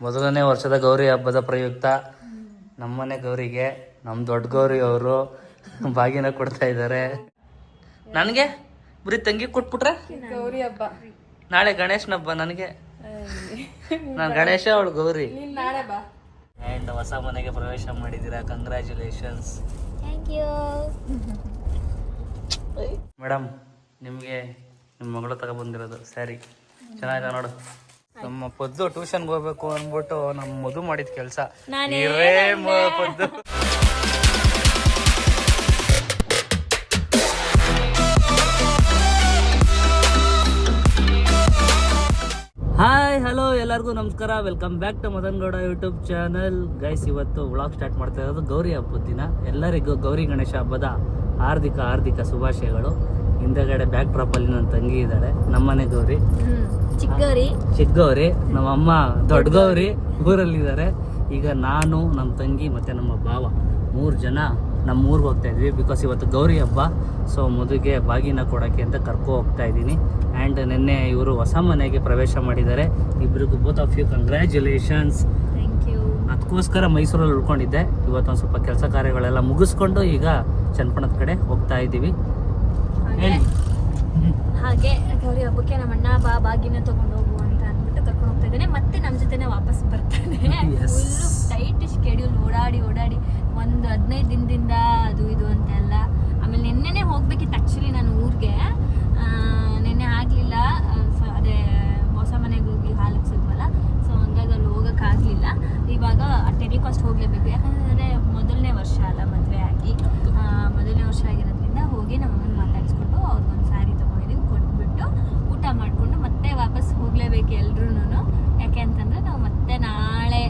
ಮೊದಲನೇ ವರ್ಷದ ಗೌರಿ ಹಬ್ಬದ ಪ್ರಯುಕ್ತ ನಮ್ಮನೆ ಗೌರಿಗೆ ನಮ್ಮ ದೊಡ್ಡ ಗೌರಿ ಅವರು ಬಾಗಿನ ಕೊಡ್ತಾ ಇದ್ದಾರೆ. ನನಗೆ? ಬರೀ ತಂಗಿ ಕೊಟ್ಬಿಟ್ರೆ? ಗೌರಿ ಹಬ್ಬ. ನಾಳೆ ಗಣೇಶನ ಹಬ್ಬ ನನಗೆ. ನಾನು ಗಣೇಶ ಅವಳು ಗೌರಿ. ನೀನ್ ನಾಳೆ ಬಾ. ಆ್ಯಂಡ್ ಹೊಸ ಮನೆಗೆ ಪ್ರವೇಶ ಮಾಡಿದ್ದೀರಾ? ಕಂಗ್ರ್ಯಾಚುಲೇಷನ್ಸ್ ಥ್ಯಾಂಕ್ ಯು ಮೇಡಮ್ ನಿಮಗೆ ನಿಮ್ಮ ಮಗಳು ತಗೊಬಂದಿರೋದು ಸ್ಯಾರಿ ಚೆನ್ನಾಗಿದೆ ನೋಡು. ನಮ್ಮ ಪದ್ದು ಟ್ಯೂಷನ್ಗೆ ಹೋಗ್ಬೇಕು ಅಂದ್ಬಿಟ್ಟು ನಮ್ಮ ಮದು ಮಾಡಿದ ಕೆಲಸ. ಪದ್ದು. ಹಾಯ್ ಹಲೋ ಎಲ್ಲರಿಗೂ ನಮಸ್ಕಾರ. Welcome back to Madan Gowda YouTube channel guys ಇವತ್ತು ವ್ಲಾಗ್ ಸ್ಟಾರ್ಟ್ ಮಾಡ್ತಾ ಇರೋದು ಗೌರಿ ಹಬ್ಬದ ದಿನ. ಎಲ್ಲರಿಗೂ ಗೌರಿ ಗಣೇಶ ಹಬ್ಬದ ಹಾರ್ದಿಕ ಹಾರ್ದಿಕ ಶುಭಾಶಯಗಳು. ಹಿಂದೆಗಡೆ ಬ್ಯಾಕ್ ಡ್ರಾಪ್ ಅಲ್ಲಿ ನನ್ನ ತಂಗಿ ಇದ್ದಾಳೆ ನಮ್ಮನೆ ಗೌರಿ. ಚಿಕ್ಕವರಿ ಚಿಕ್ಕ ಗೌರಿ ನಮ್ಮ ಅಮ್ಮ ದೊಡ್ಡ ಗೌರಿ ಊರಲ್ಲಿದ್ದಾರೆ. ಈಗ ನಾನು ನಮ್ಮ ತಂಗಿ ಮತ್ತೆ ನಮ್ಮ ಭಾವ ಮೂರು ಜನ ನಮ್ಮ ಊರಿಗೆ ಹೋಗ್ತಾ ಇದ್ವಿ ಬಿಕಾಸ್ ಇವತ್ತು ಗೌರಿ ಹಬ್ಬ. ಸೊ ಮದುವೆಗೆ ಬಾಗಿನ ಕೊಡೋಕ್ಕೆ ಅಂತ ಕರ್ಕೊ ಹೋಗ್ತಾ ಇದ್ದೀನಿ. ಆ್ಯಂಡ್ ನಿನ್ನೆ ಇವರು ಹೊಸ ಮನೆಗೆ ಪ್ರವೇಶ ಮಾಡಿದ್ದಾರೆ. ಇಬ್ಬರಿಗೂ ಬೋತ್ ಆಫ್ ಯು ಕಂಗ್ರ್ಯಾಚುಲೇಷನ್ಸ್ ಅದಕ್ಕೋಸ್ಕರ ಮೈಸೂರಲ್ಲಿ ಉಳ್ಕೊಂಡಿದ್ದೆ. ಇವತ್ತೊಂದು ಸ್ವಲ್ಪ ಕೆಲಸ ಕಾರ್ಯಗಳೆಲ್ಲ ಮುಗಿಸ್ಕೊಂಡು ಈಗ ಚನ್ನಪಣದ ಕಡೆ ಹೋಗ್ತಾ ಇದ್ದೀವಿ. ಹಾಗೆ ಗೌರಿ ಹಬ್ಬಕ್ಕೆ ನಮ್ಮ ಅಣ್ಣ ಬಾ ಬಾಗಿನ ತಗೊಂಡು ಹೋಗು ಅಂತ ಅಂದ್ಬಿಟ್ಟು ಕರ್ಕೊಂಡು ಹೋಗ್ತಾ ಇದ್ದಾನೆ. ಮತ್ತೆ ನಮ್ಮ ಜೊತೆನೆ ವಾಪಸ್ ಬರ್ತಾನೆ. ಫುಲ್ಲು ಟೈಟ್ ಶೆಡ್ಯೂಲ್ ಓಡಾಡಿ ಓಡಾಡಿ. ಒಂದು ಹದಿನೈದು ದಿನದಿಂದ ಅದು ಇದು ಅಂತ ಎಲ್ಲ. ಆಮೇಲೆ ನಿನ್ನೆನೆ ಹೋಗ್ಬೇಕಿತ್ತು ಆ್ಯಕ್ಚುಲಿ ನಾನು ಊರಿಗೆ. ನಿನ್ನೆ ಆಗಲಿಲ್ಲ. ಅದೇ ಹೊಸ ಮನೆಗೆ ಹೋಗಿ ಹಾಲಕ್ಕೆ ಸಿಗ್ವಲ್ಲ ಸೊ ಹಂಗಾಗಿ ಅಲ್ಲಿ ಹೋಗೋಕ್ಕಾಗಲಿಲ್ಲ ಇವಾಗ ಟೆಲಿಕಾಸ್ಟ್ ಹೋಗಲೇಬೇಕು. ಯಾಕಂದರೆ ಮೊದಲನೇ ವರ್ಷ ಅಲ್ಲ ಮದುವೆ ಆಗಿ. ಮೊದಲನೇ ವರ್ಷ ಆಗಿರೋದ್ರಿಂದ ಹೋಗಿ ನಮ್ಮನ್ನು ಮಾತಾಡಿಸ್ಕೊಂಡು ಅವ್ರಿಗೊಂದು ಸ್ಯಾರಿ ತೊಗೊಂಡಿದ್ದೀವಿ ಕೊಟ್ಬಿಟ್ಟು ಊಟ ಮಾಡಿಕೊಂಡು ಮತ್ತೆ ವಾಪಸ್ ಹೋಗಲೇಬೇಕು ಎಲ್ರೂ ಯಾಕೆ ಅಂತಂದರೆ ನಾವು ಮತ್ತೆ ನಾಳೆ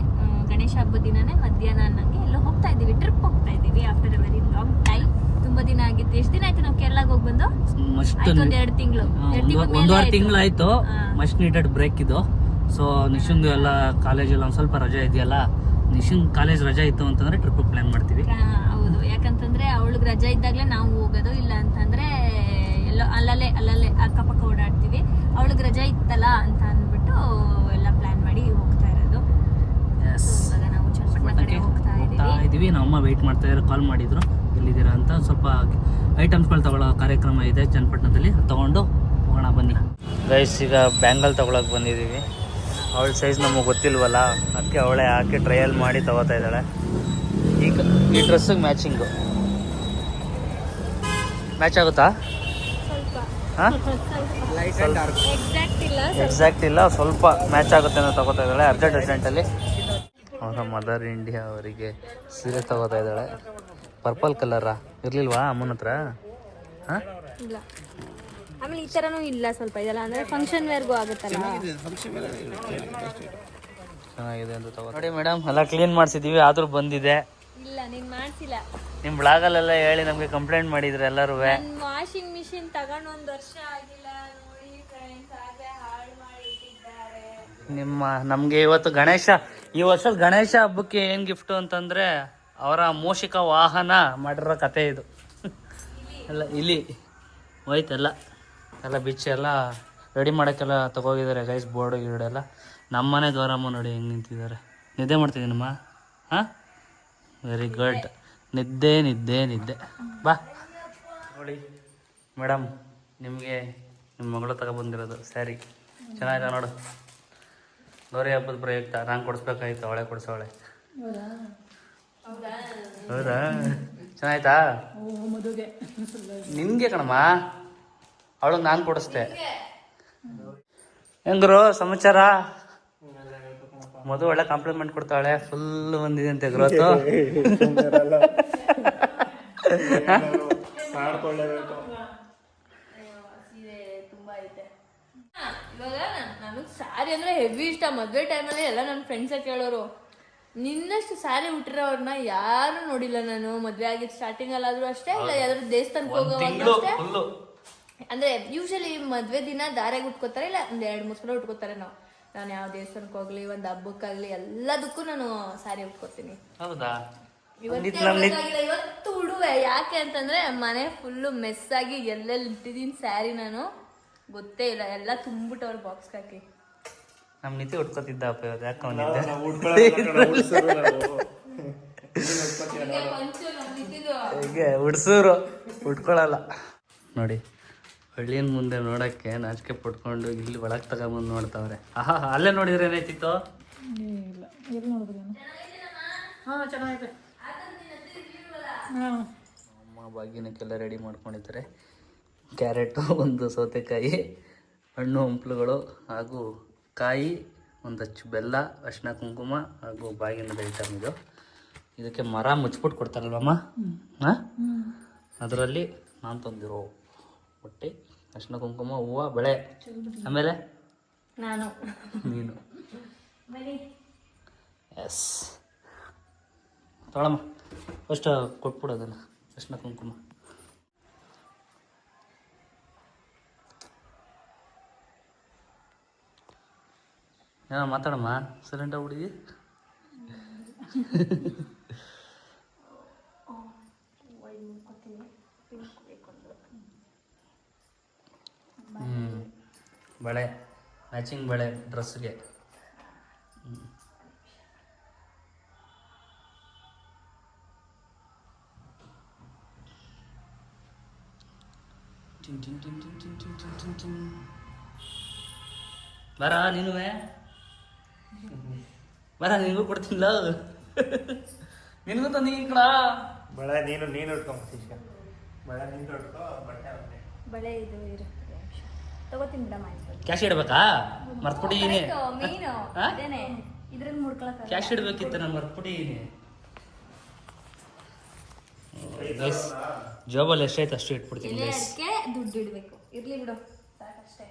ಗಣೇಶ ಹಬ್ಬದ ದಿನನೇ ಮಧ್ಯಾಹ್ನ ಅನ್ನಂಗೆ ಎಲ್ಲೋ ಹೋಗ್ತಾ ಇದ್ದೀವಿ ಟ್ರಿಪ್ ಹೋಗ್ತಾ ಇದ್ದೀವಿ after a very long time ತುಂಬ ದಿನ ಆಗಿತ್ತು. ಎಷ್ಟು ದಿನ ಆಯ್ತು ನಾವು ಕೇರಳಗೆ ಹೋಗಿ ಬಂದು? ಒಂದು ಎರಡು ತಿಂಗಳು. ಒಂದೂವರೆ ತಿಂಗಳು ಆಯ್ತು. ಮಸ್ಟ್ ನೀಟೆಡ್ ಬ್ರೇಕ್ ಇದು. ಸೊ ನಿಶುಂದು ಎಲ್ಲ ಕಾಲೇಜಲ್ಲಿ ಒಂದು ಸ್ವಲ್ಪ ರಜೆ ಇದೆಯಲ್ಲ ನಿಶುಂಗ್ ಕಾಲೇಜ್ ರಜೆ ಇತ್ತು ಅಂತಂದ್ರೆ ಟ್ರಿಪ್ ಪ್ಲಾನ್ ಮಾಡ್ತೀವಿ. ಯಾಕಂತಂದ್ರೆ ಅವಳಿಗೆ ರಜಾ ಇದ್ದಾಗಲೇ ನಾವು ಹೋಗೋದು ಇಲ್ಲ ಅಂತಂದ್ರೆ ಎಲ್ಲೋ ಅಲ್ಲಲ್ಲೇ ಅಲ್ಲಲ್ಲೇ ಅಕ್ಕಪಕ್ಕ ಓಡಾಡ್ತೀವಿ. ಅವಳಿಗೆ ರಜಾ ಇತ್ತಲ್ಲ ಅಂತ ಅಂದ್ಬಿಟ್ಟು ಎಲ್ಲ ಪ್ಲಾನ್ ಮಾಡಿ ಹೋಗ್ತಾ ಇರೋದು. ಇವಾಗ ನಾವು ಚನ್ನಪಟ್ಟಣ ಕಡೆ ಹೋಗ್ತಾ ಇದೀವಿ ನಮ್ಮ ಅಮ್ಮ ವೆಯ್ಟ್ ಮಾಡ್ತಾ ಇದ್ದಾರೆ ಕಾಲ್ ಮಾಡಿದ್ರು. ಎಲ್ಲಿದ್ದೀರಾ ಅಂತ ಸ್ವಲ್ಪ ಐಟಮ್ಸ್ಗಳು ತಗೊಳ್ಳೋ ಕಾರ್ಯಕ್ರಮ ಇದೆ ಚನ್ನಪಟ್ಟಣದಲ್ಲಿ. ತಗೊಂಡು ಹೋಗೋಣ ಬನ್ನಿ. ಗೈಸ್ ಈಗ ಬ್ಯಾಂಗಲ್ ತಗೊಳಕ್ ಬಂದಿದ್ದೀವಿ. ಅವಳ ಸೈಜ್ ನಮಗೆ ಗೊತ್ತಿಲ್ವಲ್ಲ? ಅದಕ್ಕೆ ಅವಳೇ ಹಾಕಿ ಟ್ರಯಲ್ ಮಾಡಿ ತಗೋತಾ ಇದ್ದಾಳೆ. ಈಗ ಈ ಡ್ರೆಸ್ಸಿಗೆ ಮ್ಯಾಚಿಂಗು ಮ್ಯಾಚ್ ಆಗುತ್ತಾ? ಎಕ್ಸಾಕ್ಟ್ ಇಲ್ಲ ಎಕ್ಸಾಕ್ಟ್ ಇಲ್ಲ ಸ್ವಲ್ಪ ಮ್ಯಾಚ್ ಆಗುತ್ತೆ ಅಂತ ತಗೋತಾ ಇದ್ದಾಳೆ ಅರ್ಜೆಂಟ್ ಅರ್ಜೆಂಟಲ್ಲಿ ಅವರ ಮದರ್ ಇಂಡಿಯಾ ಅವರಿಗೆ ಸೀರೆ ತಗೋತಾ ಇದ್ದಾಳೆ. ಪರ್ಪಲ್ ಕಲರ ಇರ್ಲಿಲ್ವಾ ಅಮ್ಮನ ಹತ್ರ? ಹಾಂ? ಆಮೇಲೆ ಈ ಥರನೂ ಇಲ್ಲ ಸ್ವಲ್ಪ ಇದೆಲ್ಲ ಅಂದ್ರೆ ಫಂಕ್ಷನ್ ವೇರ್ಗೂ ಆಗುತ್ತಲ್ಲ. ಚೆನ್ನಾಗಿದೆ ಅಂತ ತಗೋ ನೋಡಿ ಮೇಡಮ್ ಎಲ್ಲ ಕ್ಲೀನ್ ಮಾಡಿಸಿದ್ದೀವಿ ಆದರೂ ಬಂದಿದೆ. ಇಲ್ಲ ನೀನ್ ಮಾಡ್ಸಿಲ್ಲ. ನಿಮ್ಮ ಬ್ಲಾಗಲ್ಲೆಲ್ಲ ಹೇಳಿ ನಮಗೆ ಕಂಪ್ಲೇಂಟ್ ಮಾಡಿದ್ರು ಎಲ್ಲರೂ. ನನ್ ವಾಷಿಂಗ್ ಮಿಷಿನ್ ತಗೊಂಡ್ ಒಂದ್ ವರ್ಷ ಆಗಿಲ್ಲ. ನೋಡಿ ಫ್ರೆಂಡ್ಸ್ ಹಾಗೆ ಹಾಳು ಮಾಡಿಟ್ಟಿದ್ದಾರೆ. ನಿಮ್ಮ ನಮಗೆ ಇವತ್ತು ಗಣೇಶ ಈ ವರ್ಷದ ಗಣೇಶ ಹಬ್ಬಕ್ಕೆ ಏನು ಗಿಫ್ಟ್ ಅಂತಂದ್ರೆ ಅವರ ಮೋಷಿಕ ವಾಹನ ಮಾಡಿರೋ ಕತೆ ಇದು. ಎಲ್ಲ ಇಲ್ಲಿ ಹೋಯ್ತೆಲ್ಲ ಎಲ್ಲ. ಬಿಚ್ಚಿ ಎಲ್ಲ ರೆಡಿ ಮಾಡೋಕ್ಕೆಲ್ಲ ತಗೋಗಿದ್ದಾರೆ ಗೈಸ್ ಬೋರ್ಡು ಗೀರ್ಡೆಲ್ಲ. ನಮ್ಮನೆ ಗೌರಮ್ಮ ನೋಡಿ ಹೆಂಗೆ ನಿಂತಿದ್ದಾರೆ. ನಿದ್ದೆ ಮಾಡ್ತಿದ್ದೀನಮ್ಮ? ಹಾಂ? ವೆರಿ ಗುಡ್ ನಿದ್ದೆ ನಿದ್ದೆ ನಿದ್ದೆ. ಬಾ. ನೋಡಿ ಮೇಡಮ್ ನಿಮಗೆ ನಿಮ್ಮ ಮಗಳು ತಗೊಬಂದಿರೋದು ಸ್ಯಾರಿ ಚೆನ್ನಾಗಿದೆ ನೋಡು. ಗೌರಿ ಹಬ್ಬದ ಪ್ರಯುಕ್ತ. ನಾನು ಕೊಡಿಸ್ಬೇಕಾಯ್ತು ಅವಳೆ ಕೊಡಿಸೋಳೆ ಹೌದಾ? ಚೆನ್ನಾಯ್ತಾ? ನಿನ್ಗೆ ಕಣಮ್ಮ. ಅವಳಿಗೆ ನಾನು ಕೊಡಿಸ್ದೆ. ಹೆಂಗರು ಸಮಾಚಾರ? ಮದು ಒಳ್ಳೆ ಕಾಂಪ್ಲಿಮೆಂಟ್ ಕೊಡ್ತಾಳೆ ಫುಲ್ ಬಂದಿದೆ ಅಂತೆ ಗ್ರೋತು. ಇವಾಗ ನನಗೆ ಸಾರಿ ಅಂದ್ರೆ ಹೆವಿ ಇಷ್ಟ. ಮದ್ವೆ ಟೈಮಲ್ಲಿ ಎಲ್ಲ ನನ್ನ ಫ್ರೆಂಡ್ಸ್ ಕೇಳೋರು ನಿನ್ನಷ್ಟು ಸಾರಿ ಉಟ್ಟಿರೋರ್ನ ಯಾರು ನೋಡಿಲ್ಲ ನಾನು. ಮದ್ವೆ ಆಗಿದ್ ಸ್ಟಾರ್ಟಿಂಗ್ ಅಲ್ಲಾದ್ರೂ ಅಷ್ಟೇ ಇಲ್ಲ ಯಾವ್ದಾದ್ರು ದೇವಸ್ಥಾನಕ್ಕೆ ಹೋಗೋವಾಗ ಅಷ್ಟೇ. ಅಂದ್ರೆ ಯೂಶಲಿ ಮದ್ವೆ ದಿನ ದಾರೆಗೆ ಉಟ್ಕೋತಾರೆ ಇಲ್ಲ ಒಂದ್ ಎರಡ್ ಮೂರ್ ಸಲ ಉಟ್ಕೋತಾರೆ ನಾವು. ನಾನು ಯಾವ ದೇವಸ್ಥಾನಕ್ಕೆ ಹೋಗ್ಲಿ ಒಂದ್ ಹಬ್ಬಕ್ಕಾಗ್ಲಿ ಎಲ್ಲದಕ್ಕೂ ನಾನು ಸಾರಿ ಉಟ್ಕೋತೀನಿ. ಹೌದಾ? ಇವತ್ತೇ ಉಡುವೆ. ಯಾಕೆ ಅಂತಂದ್ರೆ ಮನೆ ಫುಲ್ಲು ಮೆಸ್ ಆಗಿ ಎಲ್ಲೆಲ್ಲಿ ಇಟ್ಟಿದ್ದೀನಿ ಸ್ಯಾರಿ ನಾನು ಗೊತ್ತೇ ಇಲ್ಲ. ಎಲ್ಲ ತುಂಬಿಟ್ಟವ್ರು ಬಾಕ್ಸ್ ಹಾಕಿ. ನಮ್ ನಿತ್ಯ ಉಟ್ಕೋತಿದ್ದ ಅಪ್ಪ ಯಾಕೆ ಅವನಿದ್ದೆ ಹೀಗೆ ಉಡ್ಸೂರು ಉಟ್ಕೊಳಲ್ಲ. ನೋಡಿ. ಹಳ್ಳಿನ ಮುಂದೆ ನೋಡಕ್ಕೆ ನಾಚಿಕೆ ಪಟ್ಕೊಂಡು ಇಲ್ಲಿ ಒಳಗೆ ತಗೊಂಬಂದು ನೋಡ್ತಾವ್ರೆ. ಆಹಾ ಅಲ್ಲೇ ನೋಡಿದ್ರೆ ಏನಾಯ್ತಿತ್ತು? ಅಮ್ಮ ಬಾಗಿನಕ್ಕೆಲ್ಲ ರೆಡಿ ಮಾಡ್ಕೊಂಡಿದ್ದಾರೆ. ಕ್ಯಾರೆಟು ಒಂದು ಸೌತೆಕಾಯಿ ಹಣ್ಣು ಹಂಪ್ಲುಗಳು ಹಾಗೂ ಕಾಯಿ ಒಂದು ಹಚ್ಚು ಬೆಲ್ಲ ಅರಿಶಿನ ಕುಂಕುಮ ಹಾಗೂ ಬಾಗಿನದ ಐಟಮ್ ಇದು. ಇದಕ್ಕೆ ಮರ ಮುಚ್ಬಿಟ್ಟು ಕೊಡ್ತಾರಲ್ವಮ್ಮ? ಹಾಂ? ಅದರಲ್ಲಿ ನಾನು ತಂದಿರೋ ಬಟ್ಟೆ ಅರ್ಶಿನ ಕುಂಕುಮ ಹೂವು ಬೆಳೆ. ಆಮೇಲೆ? ನಾನು. ನೀನು. ಎಸ್ ತೊಳಮ್ಮ ಫಸ್ಟ್ ಕೊಟ್ಬಿಡು ಅದನ್ನು. ಅರ್ಶಿನ ಕುಂಕುಮ. ಏನೋ ಮಾತಾಡಮ್ಮ? ಸೈಲೆಂಟ್ ಆಗ್ಬಿಡಿ ಬಳೆ ಮ್ಯಾಚಿಂಗ್ ಬಳೆ ಡ್ರೆಸ್ಗೆ ಬರ ನೀನು ಬರ ನಿನಗೂ ಕೊಡ್ತೀನಿಲ್ಲ ನಿನಗೂ ತಂದಿ ಕಣ ಬಳೆ ನೀನು ನೀನು ಇಟ್ಕೊಂಡ್ ಬಳೆ ನೀನು ಇಟ್ಕೊ ಬಟ್ಟೆ ಬಳೆ ಇದು ಇರು ತಗೋತೀನಿ ಬಿಡಮ್ಮ ಆಯ್ತು. ಕ್ಯಾಶ್ ಇಡ್ಬೇಕಾ? ಮರ್ತ್ಬಿಟ್ಟಿದ್ದೀನಿ ಮೀನು. ಹಾ? ಅದೇನೆ. ಇದ್ರಲ್ಲಿ ಮುಡ್ಕೊಳಕ್ ಕ್ಯಾಶ್ ಇಡ್ಬೇಕಿತ್ತು ನಾನು ಮರ್ತ್ಬಿಟ್ಟಿದ್ದೀನಿ ಗೈಸ್ ಜಾಬಲ್ಲಿ ಎಷ್ಟೈತೆ ಅಷ್ಟು ಇಟ್ಬಿಡ್ತೀನಿ ಗೈಸ್ ದುಡ್ಡು ಇಡ್ಬೇಕು. ಇರ್ಲಿ ಬಿಡು ಸಾಕಷ್ಟೇ.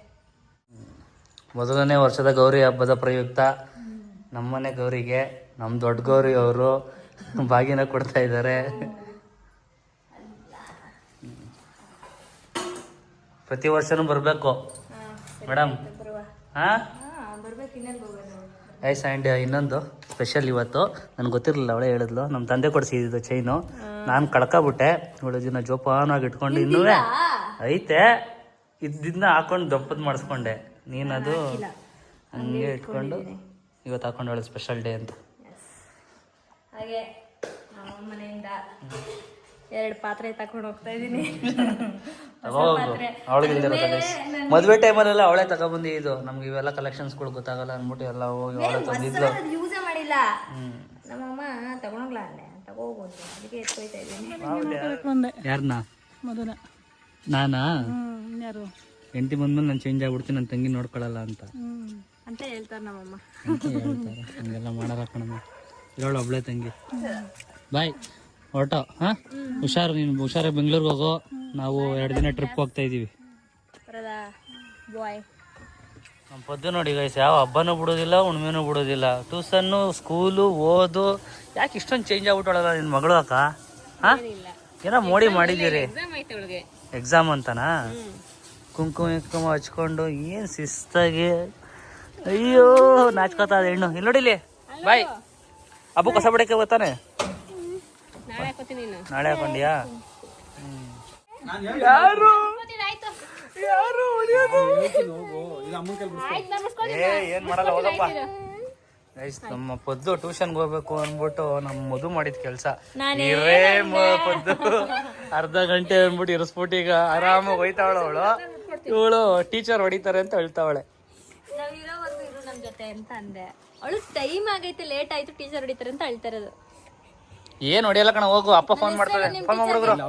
ಮೊದಲನೇ ವರ್ಷದ ಗೌರಿ ಹಬ್ಬದ ಪ್ರಯುಕ್ತ. ನಮ್ಮನೆ ಗೌರಿಗೆ ನಮ್ಮ ದೊಡ್ಡ ಗೌರಿ ಅವರು ಬಾಗಿನ ಕೊಡ್ತಾ ಇದ್ದಾರೆ. ಪ್ರತಿ ವರ್ಷನೂ ಬರಬೇಕು. ಮೇಡಮ್. ಹಾಂ? ಐಸ್ ಆ್ಯಂಡ್ ಇನ್ನೊಂದು ಸ್ಪೆಷಲ್ ಇವತ್ತು. ನನಗೆ ಗೊತ್ತಿರಲಿಲ್ಲ ಅವಳೇ ಹೇಳಿದ್ಲು. ನಮ್ಮ ತಂದೆ ಕೊಡಿಸಿದ್ದು ಚೈನು ನಾನು ಕಳ್ಕೊಬಿಟ್ಟೆ. ಇವಳು ದಿನ ಜೋಪಾನವಾಗಿ ಇಟ್ಕೊಂಡು ಇನ್ನೂ ಐತೆ. ಇದ್ದಿದ್ದನ್ನ ಹಾಕೊಂಡು ದಪ್ಪದ್ ಮಾಡಿಸ್ಕೊಂಡೆ. ನೀನದು ಹಂಗೆ ಇಟ್ಕೊಂಡು ಇವತ್ತು ಹಾಕೊಂಡು ಸ್ಪೆಷಲ್ ಡೇ ಅಂತ. ಹಾಗೆ ಮನೆಯಿಂದ ಎರಡು ಪಾತ್ರೆ ತಕೊಂಡು ಹೋಗ್ತಾ ಇದ್ದೀನಿ ಮದ್ವೆ ಟೈಮಲ್ಲೆಲ್ಲ ಅವಳೇ ತಗೊಬಂದಿ ಇದು ನಮ್ಗೆ ಇವೆಲ್ಲ ಕಲೆಕ್ಷನ್ಸ್ಗಳು ಗೊತ್ತಾಗಲ್ಲ ಅಂದ್ಬಿಟ್ಟು ಎಲ್ಲ ಹೋಗಿ ಅವಳೆ ತಂದಿದ್ಲು ಯೂಸೇ ಮಾಡಿಲ್ಲ. ನಮ್ಮಮ್ಮ ತಗೊಂಡೋಗ್ಲ ಅಲ್ಲೇ ತಗೋಬೋದು. ಅದಕ್ಕೆ ಎತ್ಕೊಯ್ತಾ ಇದ್ದೀನಿ ಯಾರನ್ನ ನಾನಾ ಹೆಂಡತಿ ಬಂದ್ಮೇಲೆ ನಾನು ಚೇಂಜ್ ಆಗ್ಬಿಡ್ತೀನಿ ನನ್ನ ತಂಗಿ ನೋಡ್ಕೊಳ್ಳಲ್ಲ ಅಂತ. ಅಂತ ಹೇಳ್ತಾರೆ ನಮ್ಮಮ್ಮ. ಅಂತ ಹೇಳ್ತಾರೆ. ಹಂಗೆಲ್ಲ ಮಾಡಲ್ಲ ಕಣಮ್ಮ. ಇರೋಳು ಒಬ್ಳೆ ತಂಗಿ. ಬಾಯ್ ಹೊರಟೋ ಹಾಂ? ಹುಷಾರು ನೀನು ಹುಷಾರ ಬೆಂಗಳೂರಿಗೆ ಹೋಗೋ. ನಾವು ಎರಡು ದಿನ ಟ್ರಿಪ್ ಹೋಗ್ತಾ ಇದ್ದೀವಿ ನಮ್ಮ ಪದ್ದು ನೋಡಿ ಗೈಸ್ ಯಾವ ಹಬ್ಬನೂ ಬಿಡೋದಿಲ್ಲ ಹುಣ್ಮೆನೂ ಬಿಡೋದಿಲ್ಲ. ಟ್ಯೂಷನ್ನು ಸ್ಕೂಲು ಓದು ಯಾಕೆ ಇಷ್ಟೊಂದು ಚೇಂಜ್ ಆಗ್ಬಿಟ್ಟೋಳಲ್ಲ ನಿನ್ನ ಮಗಳು ಅಕ್ಕ? ಹಾಂ? ಏನೋ ಮೋಡಿ ಮಾಡಿದ್ದೀರಿ. ಎಕ್ಸಾಮ್ ಅಂತನಾ? ಕುಂಕುಮ ಕುಂಕುಮ ಹಚ್ಕೊಂಡು ಏನು ಶಿಸ್ತಾಗಿ. ಅಯ್ಯೋ ನಾಚ್ಕೋತಾ ಹೆಣ್ಣು. ಇಲ್ಲಿ. ನೋಡಿಲಿ ಬಾಯ್ ಹಬ್ಬ ಕಸ ಬಡಕ್ಕೆ ಬರ್ತಾನೆ. ಹಾಕೋತೀನಿ ನೀನು. ನಾಳೆ ಯಾರು? ಏ ಏನ್ ಮಾಡಲ್ಲ ಹೋಗಪ್ಪ. ಗೈಸ್ ನಮ್ಮ ಪದ್ದು ಟ್ಯೂಷನ್ಗೆ ಹೋಗ್ಬೇಕು ಅಂದ್ಬಿಟ್ಟು ನಮ್ಮ ಮದು ಮಾಡಿದ ಕೆಲಸ. ನೀವೇ ಮ- ಪದ್ದು. ಅರ್ಧ ಗಂಟೆ ಅಂದ್ಬಿಟ್ಟು ಇರಿಸ್ಬಿಟ್ಟು ಈಗ ಆರಾಮಾಗಿ ಹೋಯ್ತಾವಳ ಅವಳು. ಇವಳು ಟೀಚರ್ ಹೊಡಿತಾರೆ ಅಂತ ಹೇಳ್ತಾವಳೆ. ಇರು ಜೊತೆ ಅಂತ ಅಂದೆ. ಅವಳು ಟೈಮ್ ಆಗೈತೆ ಲೇಟ್ ಆಯ್ತು ಟೀಚರ್ ಹೊಡಿತಾರೆ ಅಂತ ಹೇಳ್ತಾ ಇರೋದು. ಏನ್ ಹೊಡಿಯಲ್ಲ ಕಣ ಹೋಗು ಅಪ್ಪ ಫೋನ್ ಮಾಡ್ತಾರೆ. ಫೋನ್ ಮಾಡ್ಬಿಡುಗ್ರು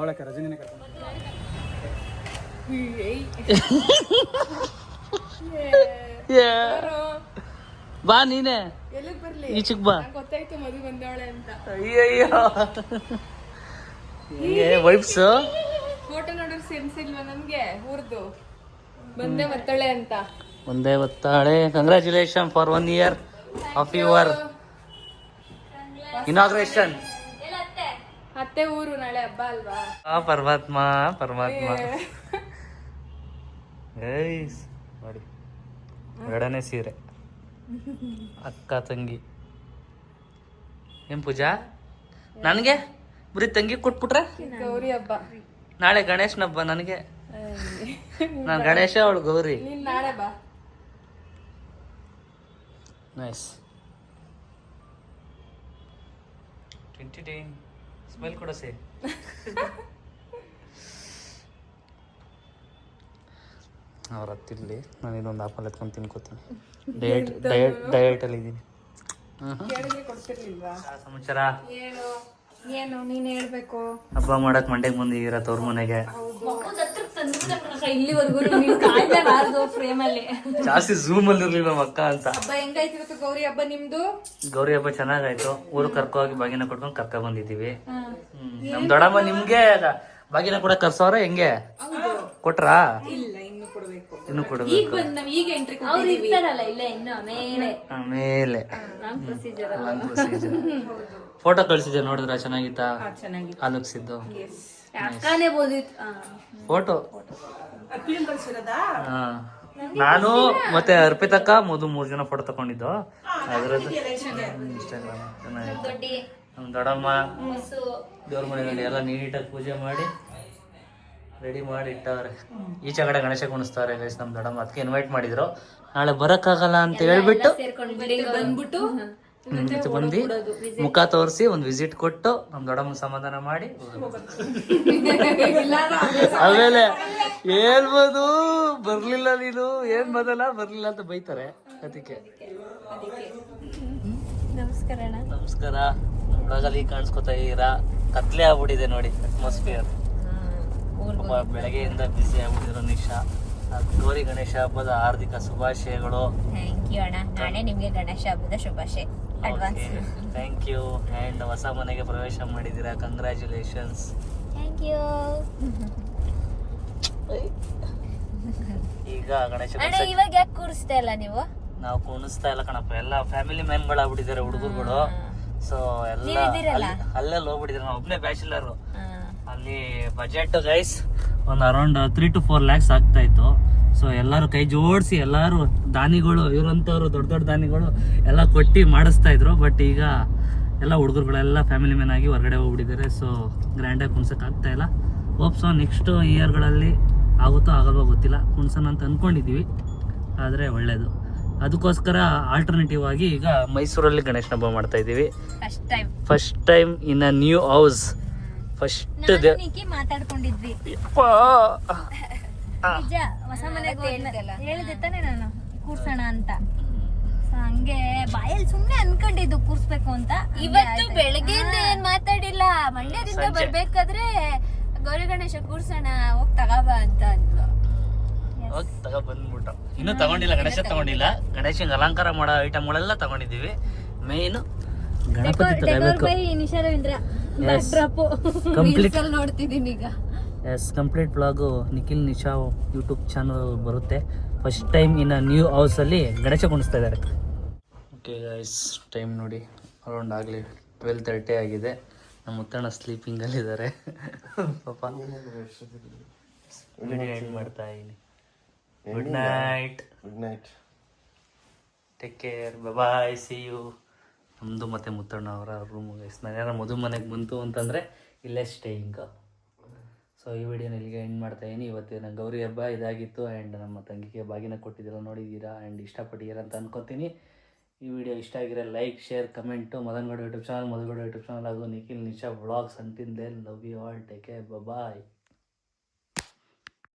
ಏ. ಬಾ ನೀನೆ. ಈಚಕ್ ಬಾ. ಗೊತ್ತಾಯ್ತು ಮದುವೆ ಬಂದವಳೆ ಅಂತ. ಅಯ್ಯಯ್ಯೋ. ವೈಬ್ಸ್ ಫೋಟೋ ನೋಡೋರು ಸೆನ್ಸ್ ಇಲ್ವಾ ನಮ್ಗೆ? ಊರ್ದು. ಬಂದೆ ಮತ್ತಳೆ ಅಂತ. ಒಂದೇ ಒತ್ತಾಳೆ congratulation for one year of your inauguration ಅತ್ತೆ ಊರು ನಾಳೆ ಹಬ್ಬ ಅಲ್ವಾ? ಆ ಪರಮಾತ್ಮ ಪರಮಾತ್ಮ. ಗೈಸ್ ನೋಡಿ ಎರಡನೇ ಸೀರೆ. ಅಕ್ಕ ತಂಗಿ. ಏನ್ ಪೂಜಾ? ನನಗೆ? ಬರೀ ತಂಗಿ ಕೊಟ್ಬಿಟ್ರೆ? ಗೌರಿ ಹಬ್ಬ. ನಾಳೆ ಗಣೇಶನ ಹಬ್ಬ ನನಗೆ. ನಾನು ಗಣೇಶ ಅವಳು ಗೌರಿ. ನಾಳೆ ಬಾ. ನೈಸ್. ಟ್ವೆಂಟಿ ಟೈನ್ ಸ್ಮೆಲ್ ಕೂಡ ಸೇ ಅವ್ರ ಹತ್ತಿರಲಿ ನಾನು ಇದೊಂದು ಆಪಲ್ ಎತ್ಕೊಂಡು ತಿನ್ಕೋತೀನಿ. ಡಯಟ್ ಡಯಟ್ ಡಯಟಲ್ಲಿ ಇದ್ದೀನಿ ಸಮಾಚಾರ? ಏನು? ನೀನ್ ಹೇಳ್ಬೇಕು. ಹಬ್ಬ ಮಾಡಕ್ ಮಂಡ್ಯಕ್ಕೆ ಬಂದಿದ್ದೀರಾ ತವ್ರ ಮನೆಗೆ? ಇಲ್ಲಿವರೆಗೂ ಫ್ರೇಮ್ ಅಲ್ಲಿ. ಜಾಸ್ತಿ ಝೂಮ್ ಅಲ್ಲಿ ಇರ್ಲಿಲ್ಲ ನಮ್ಮ ಅಕ್ಕ ಅಂತ. ಹಬ್ಬ ಹೆಂಗಾಯ್ತು ಇವತ್ತು ಗೌರಿ ಹಬ್ಬ ನಿಮ್ದು? ಗೌರಿ ಹಬ್ಬ ಚೆನ್ನಾಗಾಯ್ತು. ಊರು ಕರ್ಕೊ ಹೋಗಿ ಬಾಗಿನ ಕೊಟ್ಕೊಂಡು ಕರ್ಕ ಬಂದಿದ್ದೀವಿ. ಹ್ಮ್. ನಮ್ ದೊಡ್ಡಮ್ಮ ನಿಮ್ಗೆ ಬಾಗಿನ ಕೂಡ ಕರ್ಸವ್ರ ಹೆಂಗೆ? ಕೊಟ್ರಾ? ಇಲ್ಲ ಇನ್ನು ಕೊಡ್ಬೇಕು. ಇನ್ನು ಕೊಡ್ಬೇಕು. ಬಂದ್ ನಾವ್ ಈಗ ಎಂಟ್ರಿ ಅವ್ರು ಇರ್ತಾರಲ್ಲ ಇಲ್ಲ ಇನ್ನು ಆಮೇಲೆ. ಆಮೇಲೆ. ರಾಂಗ್ ಪ್ರೊಸೀಜರ್ ಫೋಟೋ ಕಳ್ಸಿದ್ದೆ ನೋಡಿದ್ರ? ಚೆನ್ನಾಗಿತ್ತಾ? ಆಲೋಕ್ಸಿದ್ದು ಅಕ್ಕನೇ ಬೋದಿತ್ತು ಫೋಟೋ ಫಿಲ್ಮ್ ಕಳ್ಸಿರೋದಾ? ನಾನು ಮತ್ತೆ ಅರ್ಪಿತಕ್ಕ ಮೊದಲು ಮೂರ್ ಜನ ಫೋಟೋ ತಗೊಂಡಿದ್ದು. ಅದರದ್ದು ಇನ್ಸ್ಟಾಗ್ರಾಮ್ ಚೆನ್ನಾಗಿತ್ತು ನಮ್ಮ ನಮ್ ದೊಡ್ಡಮ್ಮ ದೇವ್ರ ಮನೆಯಲ್ಲಿ ಎಲ್ಲ ನೀಟಾಗಿ ಪೂಜೆ ಮಾಡಿ ರೆಡಿ ಮಾಡಿ ಇಟ್ಟವ್ರೆ. ಈಚೆ ಕಡೆ ಗಣೇಶ ಕುಣಿಸ್ತಾರೆ ಗೈಸ್ ನಮ್ ದೊಡ್ಡಮ್ಮ. ಅದಕ್ಕೆ ಇನ್ವೈಟ್ ಮಾಡಿದ್ರು. ನಾಳೆ ಬರಕ್ಕಾಗಲ್ಲ ಅಂತ ಹೇಳ್ಬಿಟ್ಟು ಬಂದ್ಬಿಟ್ಟು ಮತ್ತೆ ಬಂದು ಮುಖ ತೋರಿಸಿ ಒಂದು ವಿಸಿಟ್ ಕೊಟ್ಟು ನಮ್ ದೊಡ್ಡಮ್ಮ ಸಮಾಧಾನ ಮಾಡಿ. ಆಮೇಲೆ ಹೇಳ್ಬೋದು ಬರ್ಲಿಲ್ಲ ನೀನು ಏನ್ ಬದಲ ಬರ್ಲಿಲ್ಲ ಅಂತ ಬೈತಾರೆ ಅದಕ್ಕೆ. ನಮಸ್ಕಾರ ಅಣ್ಣ. ನಮಸ್ಕಾರ. ಒಳಗಲ್ಲಿ ಕಾಣಿಸ್ಕೊತಾ ಇದ್ದೀರಾ? ಕತ್ಲೆ ಆಗ್ಬಿಟ್ಟಿದೆ ನೋಡಿ ಅಟ್ಮಾಸ್ಫಿಯರ್ ಬೆಳಗ್ಗೆಯಿಂದ ಬ್ಯುಸಿ ಆಗ್ಬಿಟ್ಟಿರೋ ನಿಶಾ. ಗೌರಿ ಗಣೇಶ ಹಬ್ಬದ ಹಾರ್ದಿಕ ಶುಭಾಶಯಗಳು. ಥ್ಯಾಂಕ್ ಯು ಅಣ್ಣ. ನಾಳೆ ನಿಮಗೆ ಗಣೇಶ ಹಬ್ಬದ ಶುಭಾಶಯ. ಅಡ್ವಾನ್ಸ್ ಥ್ಯಾಂಕ್ ಯು ಆ್ಯಂಡ್ ಹೊಸ ಮನೆಗೆ ಪ್ರವೇಶ ಮಾಡಿದ್ದೀರಾ? ಕಂಗ್ರ್ಯಾಚುಲೇಷನ್ಸ್ ಥ್ಯಾಂಕ್ ಯು ಈಗ ಗಣೇಶ ಅಣ್ಣ ಇವಾಗ ಯಾಕೆ ಕೂರಿಸ್ತಾ ಇಲ್ಲ ನೀವು? ನಾವು ಕುಣಿಸ್ತಾ ಇಲ್ಲ ಕಣಪ್ಪ. ಎಲ್ಲ ಫ್ಯಾಮಿಲಿ ಮೆಂಬರ್ಗಳಾಗ್ಬಿಟ್ಟಿದ್ದಾರೆ ಹುಡುಗರುಗಳು. ಸೊ ಎಲ್ಲ ಅಲ್ಲೆಲ್ಲ ಹೋಗ್ಬಿಟ್ಟಿದ್ದಾರೆ. ನಾವು ಒಬ್ಬನೇ ಬ್ಯಾಚುಲರು ಅಲ್ಲಿ ಬಜೆಟ್ ಗೈಸ್ ಒಂದು around three to four lakhs ಆಗ್ತಾ ಇತ್ತು. ಎಲ್ಲರೂ ಕೈ ಜೋಡಿಸಿ ಎಲ್ಲರೂ ದಾನಿಗಳು ಇವರಂಥವ್ರು ದೊಡ್ಡ ದೊಡ್ಡ ದಾನಿಗಳು ಎಲ್ಲ ಕೊಟ್ಟು ಮಾಡಿಸ್ತಾ ಇದ್ರು. ಬಟ್ ಈಗ ಎಲ್ಲ ಹುಡುಗರುಗಳೆಲ್ಲ ಫ್ಯಾಮಿಲಿ ಮ್ಯಾನ್ ಆಗಿ ಹೊರಗಡೆ ಹೋಗ್ಬಿಟ್ಟಿದ್ದಾರೆ. ಸೊ ಗ್ರ್ಯಾಂಡಾಗಿ ಆಗ್ತಾ ಇಲ್ಲ. ಹೋಪ್ ಸೊ ನೆಕ್ಸ್ಟ್ ಇಯರ್ಗಳಲ್ಲಿ ಆಗುತ್ತೋ ಆಗಲ್ವೋ ಗೊತ್ತಿಲ್ಲ. ಕುಣ್ಸೋಣ ಅಂತ ಅಂದ್ಕೊಂಡಿದ್ದೀವಿ ಆದರೆ ಒಳ್ಳೆಯದು ಅದಕ್ಕೋಸ್ಕರ ಆಲ್ಟರ್ನೇಟಿವ್ ಆಗಿ ಈಗ ಮೈಸೂರಲ್ಲಿ ಗಣೇಶನ ಹಬ್ಬ ಮಾಡ್ತಾ ಇದ್ದೀವಿ. First time in a new house first ಮಾತಾಡ್ಕೊಂಡಿದ್ವಿ. ನಿಜ ಹೊಸ ಮನೆಗೆ ಹೇಳಿದೆ ತಾನೇ ನಾನು ಕೂರ್ಸೋಣ ಅಂತ. So ಹಂಗೆ ಬಾಯಲ್ಲಿ ಸುಮ್ನೆ ಅನ್ಕೊಂಡಿದ್ದು ಕೂರ್ಸ್ಬೇಕು ಅಂತ. ಇವತ್ತು ಬೆಳಗ್ಗೆಯಿಂದ ಏನ್ ಮಾತಾಡಿಲ್ಲ? ಮಂಡ್ಯದಿಂದ ಸಂಜೆ. ಬರ್ಬೇಕಾದ್ರೆ ಗೌರಿ ಗಣೇಶ ಕೂರ್ಸೋಣ ಹೋಗ್ ತಗೋಬ ಅಂತ ಅಂದ್ಲು. ಹೋಗಿ ತಗೋ ಬಂದ್ಬಿಟ್ಟು ಇನ್ನೂ ತಗೊಂಡಿಲ್ಲ ಗಣೇಶ ತಗೊಂಡಿಲ್ಲ. ಗಣೇಶನ್ ಅಲಂಕಾರ ಮಾಡೋ ಐಟಮ್ಗಳೆಲ್ಲ ತಗೊಂಡಿದ್ದೀವಿ. ಮೇನ್ ಗಣಪತಿ ತಗೋಬೇಕು. ನಿಶಾ ರವೀಂದ್ರ Yes. ಕಂಪ್ಲೀಟ್ ನೋಡ್ತಿದ್ದೀನಿ ಈಗ. Yes complete blog Nikhil Nisha YouTube channel ಬರುತ್ತೆ. ಫಸ್ಟ್ ಟೈಮ್ ಇನ್ನು ನ್ಯೂ ಹೌಸಲ್ಲಿ ಗಣೇಶ ಕುಣಿಸ್ತಾ ಇದ್ದಾರೆ. ಓಕೆ ಗೈಸ್ ಟೈಮ್ ನೋಡಿ. ಅರೌಂಡ್ ಆಗಲಿ ಟ್ವೆಲ್ ತರ್ಟಿ ಆಗಿದೆ. ನಮ್ಮ ಮುತ್ತಣ್ಣ ಸ್ಲೀಪಿಂಗಲ್ಲಿದ್ದಾರೆ ಪಾಪ. ಮಾಡ್ತಾ ಇದ್ದೀನಿ. Good night good night take care bye see you ನಮ್ಮದು ಮತ್ತು ಮುತ್ತಣ್ಣ ಅವರ ರೂಮ್ ಗೈಸ್ ನಾನು ಯಾರು ಮದುವೆ ಮನೆಗೆ ಬಂತು ಅಂತಂದರೆ ಇಲ್ಲೇ ಸ್ಟೇಯಿಂಗ್ ಸೊ ಈ ವಿಡಿಯೋನ ಇಲ್ಲಿಗೆ ಎಂಡ್ ಮಾಡ್ತಾ ಇದೀನಿ. ಇವತ್ತಿನ ಗೌರಿ ಹಬ್ಬ ಇದಾಗಿತ್ತು ಆ್ಯಂಡ್ ನಮ್ಮ ತಂಗಿಗೆ ಬಾಗಿನ ಕೊಟ್ಟಿದ್ದೀರ ನೋಡಿದ್ದೀರಾ ಆ್ಯಂಡ್ ಇಷ್ಟಪಟ್ಟಿದ್ದೀರಾ ಅಂತ ಅನ್ಕೊತೀನಿ. ಈ ವಿಡಿಯೋ ಇಷ್ಟ ಆಗಿರೋ like share comment Madan Gowda YouTube channel Madan Gowda YouTube channel ಹಾಗೂ Nikhil Nisha vlogs ಅಂತಿಂದೆ. Love you all take care bye